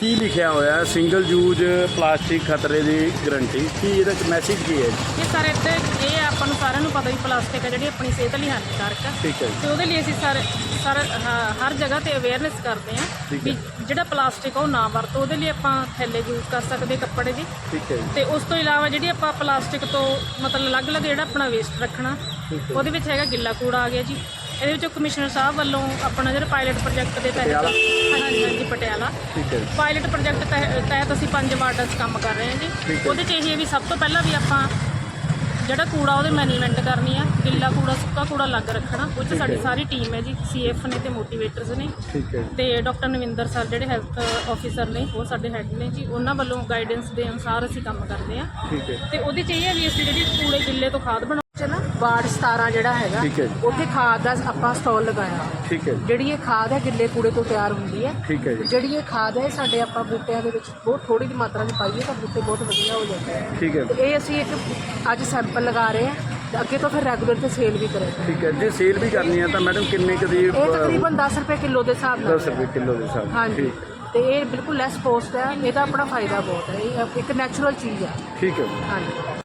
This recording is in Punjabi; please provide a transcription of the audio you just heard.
ਕੀ ਲਿਖਿਆ ਹੋਇਆ ਹੈ? ਸਿੰਗਲ ਯੂਜ਼ ਪਲਾਸਟਿਕ ਖਤਰੇ ਦੀ ਗਾਰੰਟੀ ਕੀ ਇਹਦਾ ਮੈਸੇਜ ਕੀ ਹੈ? ਜੀ? ਇਹ ਸਾਰੇ ਤੇ ਇਹ ਆਪਾਂ ਨੂੰ ਸਾਰਿਆਂ ਨੂੰ ਪਤਾ ਵੀ ਪਲਾਸਟਿਕ ਹੈ ਜਿਹੜੀ ਆਪਣੀ ਸਿਹਤ ਲਈ ਹਾਨੀਕਾਰਕ ਆ ਠੀਕ ਹੈ ਜੀ। ਤੇ ਉਹਦੇ ਲਈ ਅਸੀਂ ਸਾਰੇ ਸਰ ਹਰ ਜਗ੍ਹਾ ਤੇ ਅਵੇਅਰਨੈਸ ਕਰਦੇ ਹਾਂ ਠੀਕ ਵੀ ਜਿਹੜਾ ਪਲਾਸਟਿਕ ਆ ਉਹ ਨਾ ਵਰਤੋ ਉਹਦੇ ਲਈ ਆਪਾਂ ਥੈਲੇ ਯੂਜ਼ ਕਰ ਸਕਦੇ ਕੱਪੜੇ ਦੀ। ਠੀਕ ਹੈ ਜੀ। ਤੇ ਉਸ ਤੋਂ ਇਲਾਵਾ ਜਿਹੜੀ ਆਪਾਂ ਪਲਾਸਟਿਕ ਤੋਂ ਮਤਲਬ ਅਲੱਗ-ਅਲੱਗ ਜਿਹੜਾ ਆਪਣਾ ਵੇਸਟ ਰੱਖਣਾ ਹੈ ਉਹਦੇ ਵਿੱਚ ਹੈਗਾ ਗਿੱਲਾ ਕੂੜਾ ਆ ਗਿਆ ਜੀ। ਇਹਦੇ ਵਿੱਚੋਂ ਕਮਿਸ਼ਨਰ ਸਾਹਿਬ ਵੱਲੋਂ ਆਪਣਾ ਜਿਹੜਾ ਪਾਇਲਟ ਪ੍ਰੋਜੈਕਟ ਦੇ ਤਹਿਤ ਪਟਿਆਲਾ? ਹਾਂਜੀ ਹਾਂਜੀ ਪਟਿਆਲਾ। ਠੀਕ ਹੈ ਜੀ। ਪਾਇਲਟ ਪ੍ਰੋਜੈਕਟ ਤਹਿ- ਤਹਿਤ ਅਸੀਂ ਪੰਜ ਵਾਰਡਾਂ 'ਚ ਕੰਮ ਕਰ ਰਹੇ ਹਾਂ ਠੀਕ ਜੀ। ਹੈ। ਉਹਦੇ 'ਚ ਇਹ ਹੈ ਵੀ ਸਭ ਤੋਂ ਪਹਿਲਾਂ ਵੀ ਆਪਾਂ ਜਿਹੜਾ ਕੂੜਾ ਉਹਦੇ ਮੈਨੇਜਮੈਂਟ ਕਰਨੀ ਆ ਗਿੱਲਾ ਕੂੜਾ ਸੁੱਕਾ ਕੂੜਾ ਅਲੱਗ ਰੱਖਣਾ ਉਹ 'ਚ ਸਾਡੀ ਹੈ। ਸਾਰੀ ਟੀਮ ਹੈ ਜੀ ਸੀਐਫ ਨੇ ਤੇ ਮੋਟੀਵੇਟਰਸ ਨੇ। ਠੀਕ ਹੈ ਜੀ। ਤੇ ਡਾਕਟਰ ਨਵਿੰਦਰ ਸਰ ਜਿਹੜੇ ਹੈਲਥ ਆਫੀਸਰ ਨੇ ਉਹ ਸਾਡੇ ਹੈੱਡ ਨੇ ਜੀ ਉਹਨਾਂ ਵੱਲੋਂ ਗਾਈਡੈਂਸ ਦੇ ਅਨੁਸਾਰ ਅਸੀਂ ਕੰਮ ਕਰਦੇ ਆ ਠੀਕ ਹੈ। ਤੇ ਉਹਦੇ 'ਚ ਇਹ ਹੈ ਵੀ ਅਸੀਂ ਜਿਹੜੀ ਕੂੜੇ ਗਿੱਲੇ ਤੋਂ ਖਾਦ ਨਾ ਵਾਰਡ 17 ਜਿਹੜਾ ਹੈਗਾ ਠੀਕ ਹੈ ਜੀ। ਉੱਥੇ ਖਾਦ ਦਾ ਆਪਾਂ ਸਟਾਲ ਲਗਾਇਆ। ਠੀਕ ਹੈ ਜੀ। ਜਿਹੜੀ ਇਹ ਖਾਦ ਹੈ ਗਿੱਲੇ ਕੂੜੇ ਤੋਂ ਤਿਆਰ ਹੁੰਦੀ ਹੈ। ਠੀਕ ਹੈ ਜੀ। ਜਿਹੜੀ ਇਹ ਖਾਦ ਹੈ ਇਹ ਸਾਡੇ ਆਪਾਂ ਬੂਟਿਆਂ ਦੇ ਵਿੱਚ ਬਹੁਤ ਥੋੜੀ ਜਿਹੀ ਮਾਤਰਾ 'ਚ ਪਾਈਏ ਤਾਂ ਬੂਟੇ ਬਹੁਤ ਵਧੀਆ ਹੋ ਜਾਂਦੇ ਹੈ ਠੀਕ ਹੈ। ਤੇ ਇਹ ਅਸੀਂ ਇੱਕ ਅੱਜ ਸੈਂਪਲ ਲਗਾ ਰਹੇ ਹਾਂ ਤੇ ਅੱਗੇ ਤੋਂ ਫਿਰ ਰੈਗੂਲਰ ਤੇ ਸੇਲ ਵੀ ਕਰਾਂਗੇ। ਠੀਕ ਹੈ। ਜੇ ਸੇਲ ਵੀ ਕਰਨੀ ਹੈ ਤਾਂ ਮੈਡਮ ਕਿੰਨੇ ਕੁ ਦੀ ਇਹ ਤਕਰੀਬਨ 10 ਰੁਪਏ ਕਿਲੋ ਦੇ ਹਿਸਾਬ ਨਾਲ 10 ਰੁਪਏ ਕਿਲੋ ਦੇ ਹਿਸਾਬ ਨਾਲ। ਹਾਂਜੀ। ਠੀਕ। ਤੇ ਇਹ ਬਿਲਕੁਲ ਲੈਸ ਕੋਸਟ ਹੈ। ਇਹਦਾ ਆਪਣਾ ਫਾਇਦਾ ਬਹੁਤ ਹੈ। ਇਹ ਇੱਕ ਨੈਚੁਰਲ ਚੀਜ਼ ਹੈ। ਠੀਕ ਹੈ। ਜੀ। ਹਾਂਜੀ।